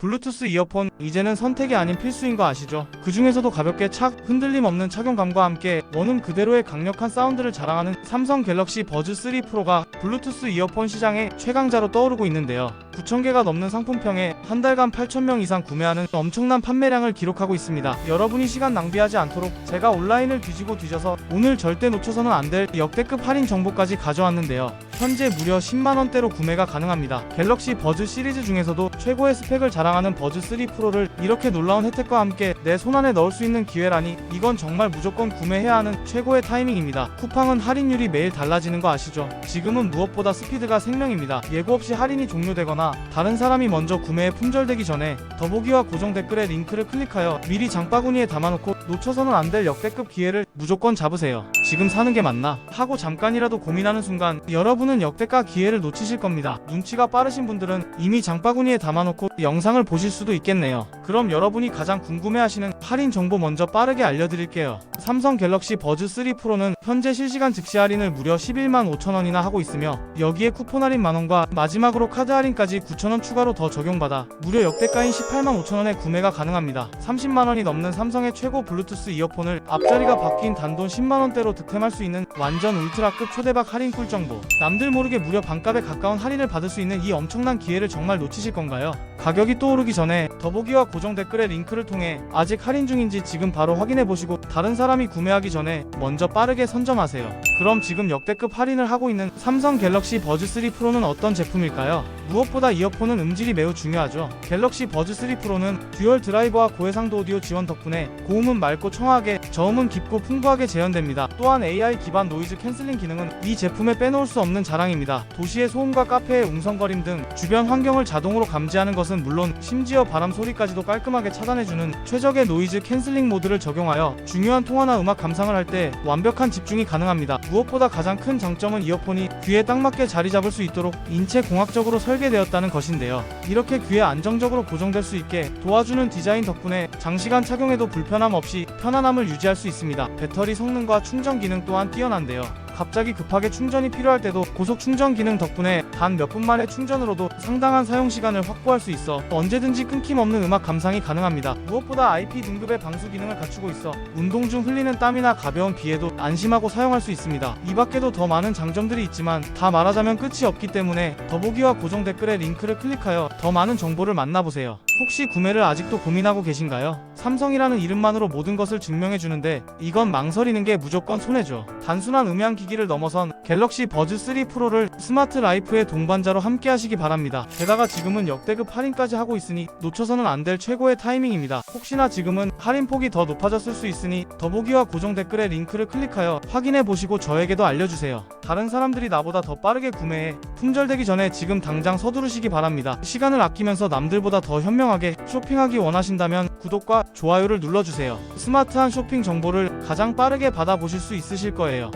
블루투스 이어폰 이제는 선택이 아닌 필수인 거 아시죠? 그 중에서도 가볍게 착 흔들림 없는 착용감과 함께 원음 그대로의 강력한 사운드를 자랑하는 삼성 갤럭시 버즈 3 프로가 블루투스 이어폰 시장의 최강자로 떠오르고 있는데요. 9,000개가 넘는 상품평에 한 달간 8,000명 이상 구매하는 엄청난 판매량을 기록하고 있습니다. 여러분이 시간 낭비하지 않도록 제가 온라인을 뒤지고 뒤져서 오늘 절대 놓쳐서는 안 될 역대급 할인 정보까지 가져왔는데요. 현재 무려 10만원대로 구매가 가능합니다. 갤럭시 버즈 시리즈 중에서도 최고의 스펙을 자랑하는 버즈 3 프로를 이렇게 놀라운 혜택과 함께 내 손안에 넣을 수 있는 기회라니 이건 정말 무조건 구매해야 하는 최고의 타이밍입니다. 쿠팡은 할인율이 매일 달라지는 거 아시죠? 지금은 무엇보다 스피드가 생명입니다. 예고 없이 할인이 종료되거나 다른 사람이 먼저 구매에 품절되기 전에 더보기와 고정 댓글에 링크를 클릭하여 미리 장바구니에 담아놓고 놓쳐서는 안 될 역대급 기회를 무조건 잡으세요. 지금 사는 게 맞나? 하고 잠깐이라도 고민하는 순간 여러분은 역대급 기회를 놓치실 겁니다. 눈치가 빠르신 분들은 이미 장바구니에 담아놓고 영상을 보실 수도 있겠네요. 그럼 여러분이 가장 궁금해하시는 할인 정보 먼저 빠르게 알려드릴게요. 삼성 갤럭시 버즈 3 프로는 현재 실시간 즉시 할인을 무려 11만 5천원이나 하고 있으며 여기에 쿠폰 할인 만원과 마지막으로 카드 할인까지 9천원 추가로 더 적용받아 무려 역대가인 18만 5천원에 구매가 가능합니다. 30만원이 넘는 삼성의 최고 블루투스 이어폰을 앞자리가 바뀐 단돈 10만원대로 득템할 수 있는 완전 울트라급 초대박 할인 꿀 정보 남들 모르게 무려 반값에 가까운 할인을 받을 수 있는 이 엄청난 기회를 정말 놓치실 건가요? 가격이 또 오르기 전에 더보기와 고정 댓글의 링크를 통해 아직 할인 중인지 지금 바로 확인해 보시고 다른 사람이 구매하기 전에 먼저 빠르게 선점하세요. 그럼 지금 역대급 할인을 하고 있는 삼성 갤럭시 버즈 3 프로는 어떤 제품일까요? 무엇보다 이어폰은 음질이 매우 중요하죠. 갤럭시 버즈 3 프로는 듀얼 드라이버와 고해상도 오디오 지원 덕분에 고음은 맑고 청아하게, 저음은 깊고 풍부하게 재현됩니다. 또한 AI 기반 노이즈 캔슬링 기능은 이 제품에 빼놓을 수 없는 자랑입니다. 도시의 소음과 카페의 웅성거림 등 주변 환경을 자동으로 감지하는 것은 물론 심지어 바람 소리까지도 깔끔하게 차단해주는 최적의 노이즈 캔슬링 모드를 적용하여 중요한 통화나 음악 감상을 할 때 완벽한 집중이 가능합니다. 무엇보다 가장 큰 장점은 이어폰이 귀에 딱 맞게 자리 잡을 수 있도록 인체 공학적으로 설계되었다는 것인데요. 이렇게 귀에 안정적으로 고정될 수 있게 도와주는 디자인 덕분에 장시간 착용해도 불편함 없이 편안함을 유지할 수 있습니다. 배터리 성능과 충전 기능 또한 뛰어난데요. 갑자기 급하게 충전이 필요할 때도 고속 충전 기능 덕분에 단 몇 분 만에 충전으로도 상당한 사용 시간을 확보할 수 있어 언제든지 끊김 없는 음악 감상이 가능합니다. 무엇보다 IP 등급의 방수 기능을 갖추고 있어 운동 중 흘리는 땀이나 가벼운 비에도 안심하고 사용할 수 있습니다. 이 밖에도 더 많은 장점들이 있지만 다 말하자면 끝이 없기 때문에 더보기와 고정 댓글에 링크를 클릭하여 더 많은 정보를 만나보세요. 혹시 구매를 아직도 고민하고 계신가요? 삼성이라는 이름만으로 모든 것을 증명해 주는데 이건 망설이는 게 무조건 손해죠. 단순한 음향 기기를 넘어선 갤럭시 버즈 3 프로를 스마트 라이프의 동반자로 함께 하시기 바랍니다. 게다가 지금은 역대급 할인까지 하고 있으니 놓쳐서는 안 될 최고의 타이밍입니다. 혹시나 지금은 할인 폭이 더 높아졌을 수 있으니 더보기와 고정 댓글에 링크를 클릭하여 확인해 보시고 저에게도 알려주세요. 다른 사람들이 나보다 더 빠르게 구매해 품절되기 전에 지금 당장 서두르시기 바랍니다. 시간을 아끼면서 남들보다 더 현명하게 쇼핑하기 원하신다면 구독과 좋아요를 눌러주세요. 스마트한 쇼핑 정보를 가장 빠르게 받아보실 수 있으실 거예요.